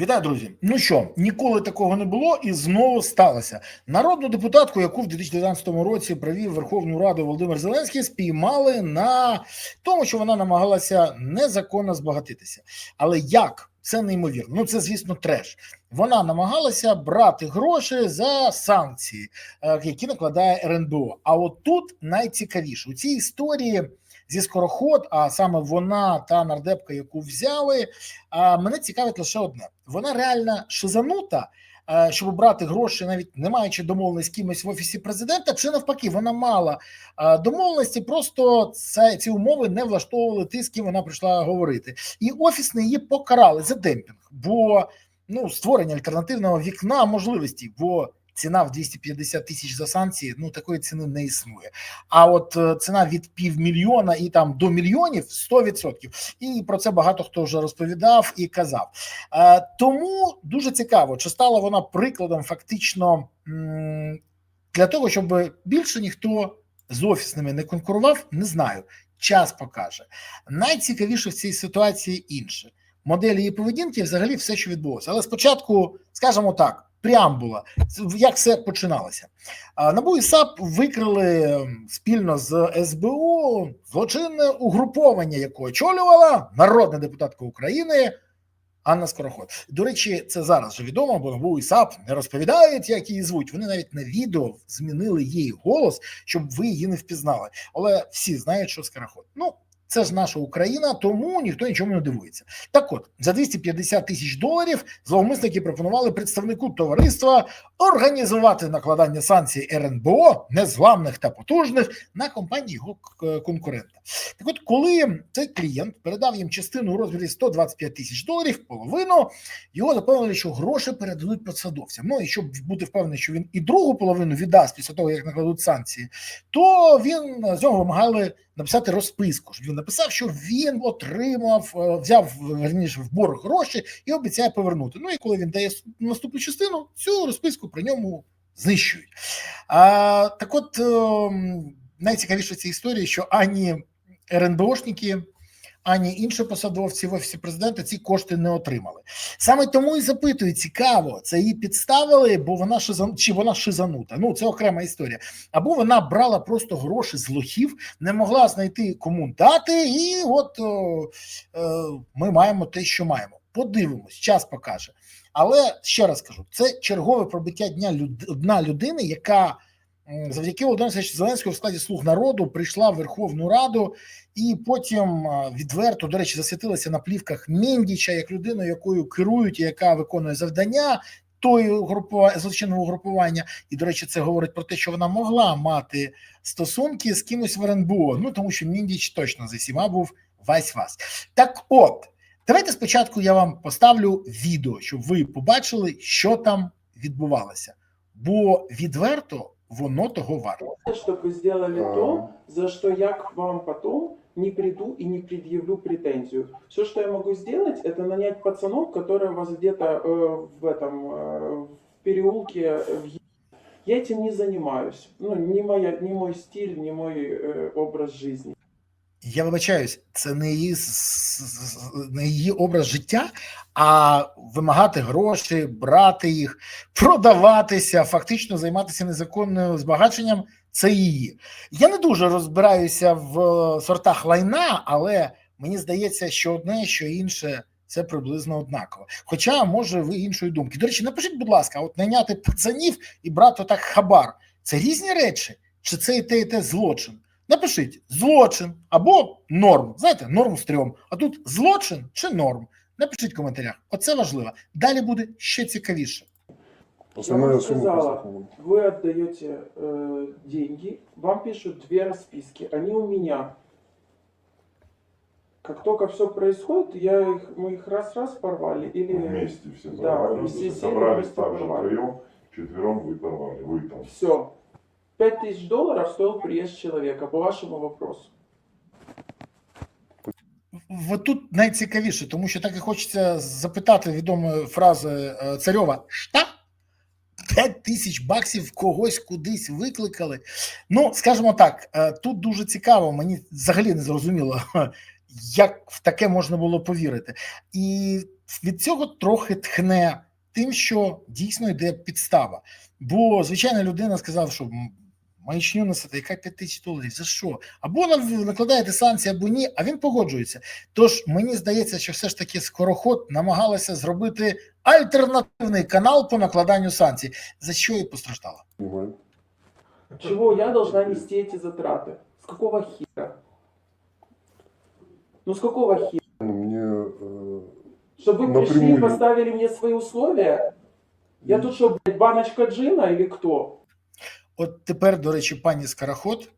Вітаю, друзі. Ну що, ніколи такого не було, і знову сталося. Народну депутатку, яку в 2019 році провів Верховну Раду Володимир Зеленський, спіймали на тому, що вона намагалася незаконно збагатитися. Але як? Це неймовірно. Ну це звісно треш. Вона намагалася брати гроші за санкції, е, які накладає РНБО. А от тут найцікавіше у цій історії зі скороход, а саме вона та нардепка, яку взяли. А мене цікавить лише одне: вона реально шизанута, щоб брати гроші, навіть не маючи домовленості з кимось в офісі президента, чи навпаки, вона мала домовленості, просто це ці умови не влаштовували ті, з ким вона прийшла говорити, і офісни її покарали за демпінг, бо ну створення альтернативного вікна можливості. бо Ціна в 250 тисяч за санкції, ну такої ціни не існує. А от е, ціна від півмільйона і там до мільйонів 100%. І про це багато хто вже розповідав і казав. Е, Тому дуже цікаво, чи стала вона прикладом фактично для того, щоб більше ніхто з офісними не конкурував, не знаю. Час покаже. Найцікавіше в цій ситуації інше. Модель її поведінки, взагалі, все, що відбулося. Але спочатку, скажімо так, преамбула, як все починалося. НАБУ і САП викрили спільно з СБУ злочинне угруповання, яке очолювала народна депутатка України Анна Скороход. До речі, це зараз вже відомо, бо НАБУ і САП не розповідають, як її звуть. Вони навіть на відео змінили її голос, щоб ви її не впізнали. Але всі знають, що Скороход. Ну, це ж наша Україна, тому ніхто нічому не дивується. Так от за 250 тисяч доларів зловмисники пропонували представнику товариства організувати накладання санкцій РНБО незламних та потужних на компанії його конкурента. Так, от, коли цей клієнт передав їм частину у розмірі 125 тисяч доларів, половину його запевнили, що гроші передадуть посадовцям. Ну і щоб бути впевнений, що він і другу половину віддасть після того, як накладуть санкції, то він з нього вимагали написати розписку. Щоб він написав, що він отримав, е, взяв верніше в борг гроші і обіцяє повернути. Ну і коли він дає наступну частину, цю розписку при ньому знищують. А, так от ем, найцікавіше в цій історії, що ані РНБОшники, ані інші посадовці в офісі президента ці кошти не отримали. Саме тому і запитую, цікаво, це її підставили, бо вона шизан... чи вона шизанута. Ну це окрема історія. Або вона брала просто гроші з лохів, не могла знайти кому дати, і от о, е, ми маємо те, що маємо. Подивимось, час покаже. Але ще раз кажу: це чергове пробиття дня люд... дна людини, яка завдяки Володимиру Зеленського в складі слуг народу прийшла в Верховну Раду і потім відверто, до речі, засвітилася на плівках Міндіча як людину, якою керують і яка виконує завдання. Тої групова злочинного групування, і до речі, це говорить про те, що вона могла мати стосунки з кимось в РНБО. Ну тому що Міндіч точно за всіма був вась вас. Так, от давайте спочатку я вам поставлю відео, щоб ви побачили, що там відбувалося. Бо відверто воно того варто. чтобы сделали то, за что я к вам потом не приду и не предъявлю претензию. Все, что я могу сделать, это нанять пацанов, которые вас где-то э, в этом э, в переулке. в Я этим не занимаюсь. Ну, не, моя, не мой стиль, не мой э, образ жизни. Я вибачаюсь, це не її не її образ життя, а вимагати гроші, брати їх, продаватися, фактично займатися незаконним збагаченням. Це її. Я не дуже розбираюся в е, сортах лайна, але мені здається, що одне, що інше це приблизно однаково. Хоча, може, ви іншої думки. До речі, напишіть, будь ласка, от найняти пацанів і брати отак хабар. Це різні речі, чи це і те, і те злочин? Напишіть злочин або норм. Знаєте, норм стрьом. А тут злочин чи норм. Напишіть в коментарях. Оце важливо. Далі буде ще цікавіше. Основная вам сумма сказала. по закону. Вы отдаете э, деньги, вам пишут две расписки. Они у меня. Как только все происходит, я их, мы их раз-раз порвали. Или Вместе все Да, порвали, все сели собрались вместе так же порвали. втроем, четвером вы порвали, вы там. Все. Пять тысяч долларов стоил приезд человека, по вашему вопросу. От тут найцікавіше, тому що так і хочеться запитати відомої фрази е, Царьова Шта? 5 тисяч баксів когось кудись викликали. Ну, скажімо так, е, тут дуже цікаво, мені взагалі не зрозуміло, як в таке можна було повірити. І від цього трохи тхне тим, що дійсно йде підстава. Бо звичайна людина сказав, що «М, маячню несете, яка 5 тисяч доларів, за що? Або нав- накладаєте санкції, або ні, а він погоджується. Тож мені здається, що все ж таки скороход намагалася зробити альтернативний канал по накладанню санкцій, за що і постраждала. Понимаю. Чего я должна нести эти затраты? С какого хера? Ну с какого хера? Мне э, Чтобы вы пришли и Напрямую. поставили мне свои условия? Я тут что, блядь, баночка джина или кто? От тепер, до речі, пані Скороход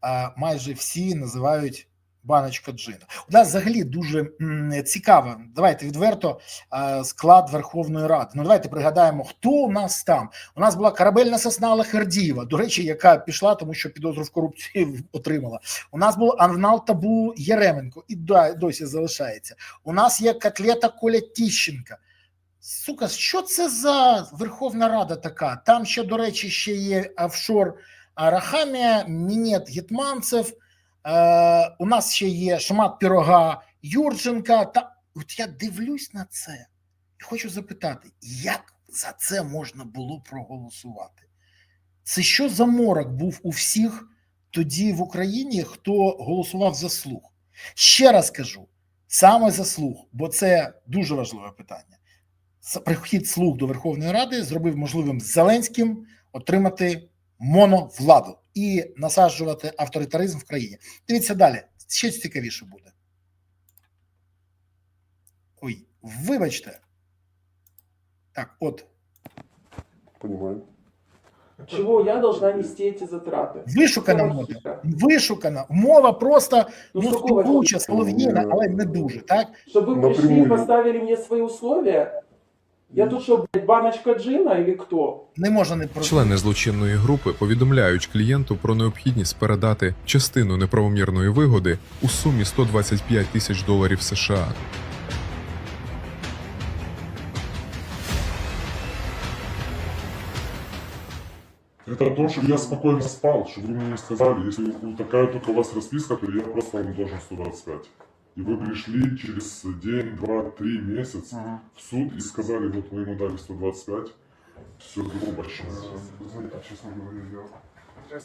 а, майже всі називають баночка джина. У нас взагалі дуже цікаво. Давайте відверто склад Верховної Ради. Ну давайте пригадаємо, хто у нас там. У нас була корабельна сосна Лахердієва, до речі, яка пішла, тому що підозру в корупції отримала. У нас був Арнал Табу Єременко, і досі залишається. У нас є котлета Коля Тіщенка. Сука, що це за Верховна Рада така? Там ще, до речі, ще є офшор Арахамія, Мінет Гетманцев. Е, у нас ще є шмат пірога Юрченка. Та от я дивлюсь на це і хочу запитати, як за це можна було проголосувати? Це що за морок був у всіх тоді в Україні, хто голосував за слух? Ще раз кажу: саме за слух, бо це дуже важливе питання С- Прихід слуг до Верховної Ради зробив можливим Зеленським отримати моновладу і насаджувати авторитаризм в країні. Дивіться далі, ще цікавіше буде. Ой, вибачте. Так, от, понимаю. Чего я должна нести эти затраты? вишукана Какого мова. хера? Вишукана мова просто Ну, ну, с какого співуча, хера? солов'їна, але не дуже, так? Чтобы вы пришли и Напрямую. поставили мне свои условия? Я тут что, блядь, баночка джина или кто? Не можна не про Члени злочинної групи повідомляють клієнту про необхідність передати частину неправомірної вигоди у сумі 125 тисяч доларів США. Это то, что я спокойно спал, чтобы вы мне не сказали, если у- такая только у вас расписка, то я просто вам должен 125. И вы пришли через день, два, три, месяц в суд и сказали, вот мы ему дали 125. Все грубо сейчас. Знаете, честно говоря, я...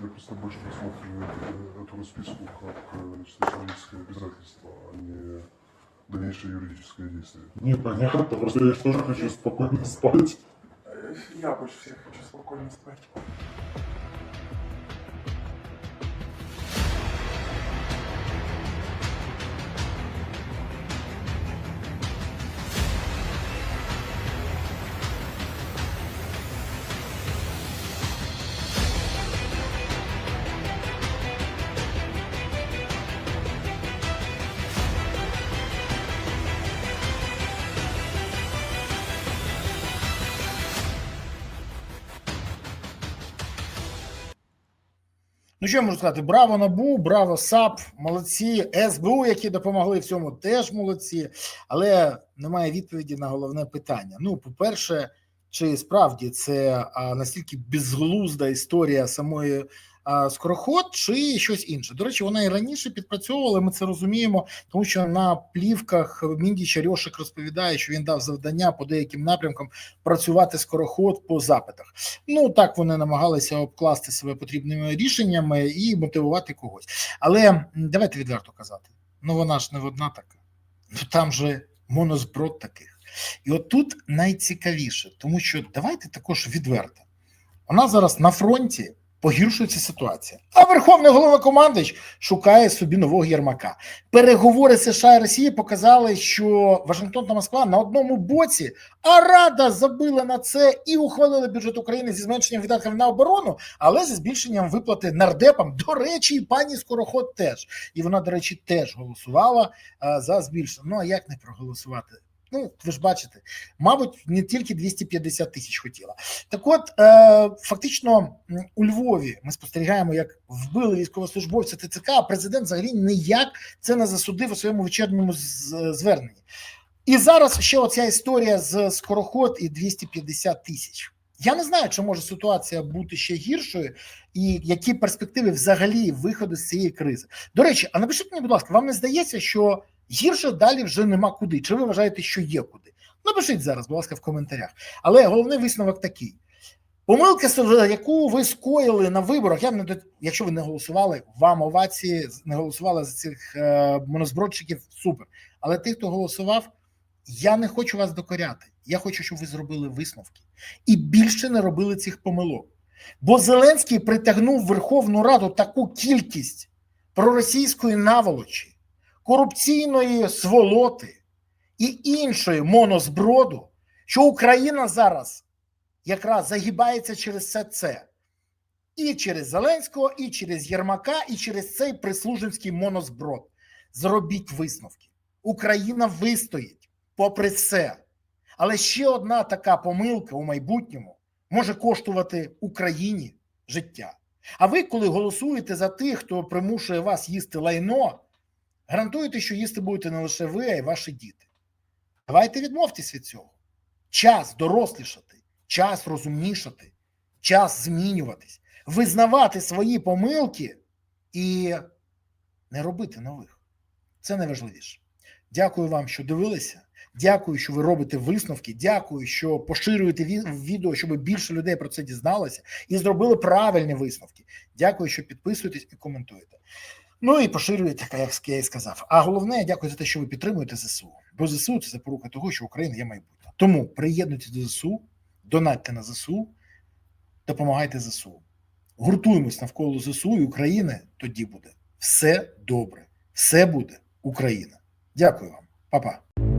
Я просто больше э, эту расписку как э, человеческое обязательство, а не дальнейшее юридическое действие. Непонятно, просто я тоже хочу спокойно спать. Я больше всех хочу спокойно спать. Ну, що я можу сказати? Браво НАБУ, браво САП, молодці, СБУ, які допомогли в цьому, теж молодці. Але немає відповіді на головне питання. Ну, по-перше, чи справді це настільки безглузда історія самої скороход, чи щось інше? До речі, вона і раніше підпрацьовувала. Ми це розуміємо, тому що на плівках Міндіча Рьошик розповідає, що він дав завдання по деяким напрямкам працювати скороход по запитах. Ну так вони намагалися обкласти себе потрібними рішеннями і мотивувати когось. Але давайте відверто казати: ну вона ж не одна така. Ну там же монозброд таких. І от тут найцікавіше, тому що давайте також відверто. Вона зараз на фронті погіршується ситуація. А Верховний головнокомандуючий шукає собі нового Єрмака. Переговори США і Росії показали, що Вашингтон та Москва на одному боці, а Рада забила на це і ухвалила бюджет України зі зменшенням видатків на оборону, але зі збільшенням виплати нардепам. До речі, і пані Скороход теж. І вона, до речі, теж голосувала а, за збільшення. Ну а як не проголосувати? Ну, ви ж бачите, мабуть, не тільки 250 тисяч хотіла. Так от, е, фактично, у Львові ми спостерігаємо, як вбили військовослужбовця ТЦК, а президент взагалі ніяк це не засудив у своєму вечірньому зверненні. І зараз ще оця історія з скороход і 250 тисяч. Я не знаю, чи може ситуація бути ще гіршою, і які перспективи взагалі виходу з цієї кризи. До речі, а напишіть мені, будь ласка, вам не здається, що гірше далі вже нема куди? Чи ви вважаєте, що є куди? Напишіть зараз, будь ласка, в коментарях. Але головний висновок такий: помилка, яку ви скоїли на виборах, я не до- якщо ви не голосували, вам овації не голосували за цих е, монозбродчиків, супер. Але тих, хто голосував, я не хочу вас докоряти. Я хочу, щоб ви зробили висновки і більше не робили цих помилок. Бо Зеленський притягнув Верховну Раду таку кількість проросійської наволочі, корупційної сволоти і іншої монозброду, що Україна зараз якраз загибається через все це. І через Зеленського, і через Єрмака, і через цей прислужницький монозброд. Зробіть висновки. Україна вистоїть попри все. Але ще одна така помилка у майбутньому може коштувати Україні життя. А ви, коли голосуєте за тих, хто примушує вас їсти лайно, гарантуєте, що їсти будете не лише ви, а й ваші діти. Давайте відмовтесь від цього. Час дорослішати, час розумнішати, час змінюватись, визнавати свої помилки і не робити нових. Це найважливіше. Дякую вам, що дивилися. Дякую, що ви робите висновки. Дякую, що поширюєте відео, щоб більше людей про це дізналося і зробили правильні висновки. Дякую, що підписуєтесь і коментуєте. Ну і поширюєте, як я і сказав. А головне, я дякую за те, що ви підтримуєте ЗСУ. Бо ЗСУ це запорука того, що Україна є майбутнє. Тому приєднуйтесь до ЗСУ, донатьте на ЗСУ, допомагайте ЗСУ. Гуртуємось навколо ЗСУ і України. Тоді буде все добре. Все буде Україна. Дякую вам, Па-па.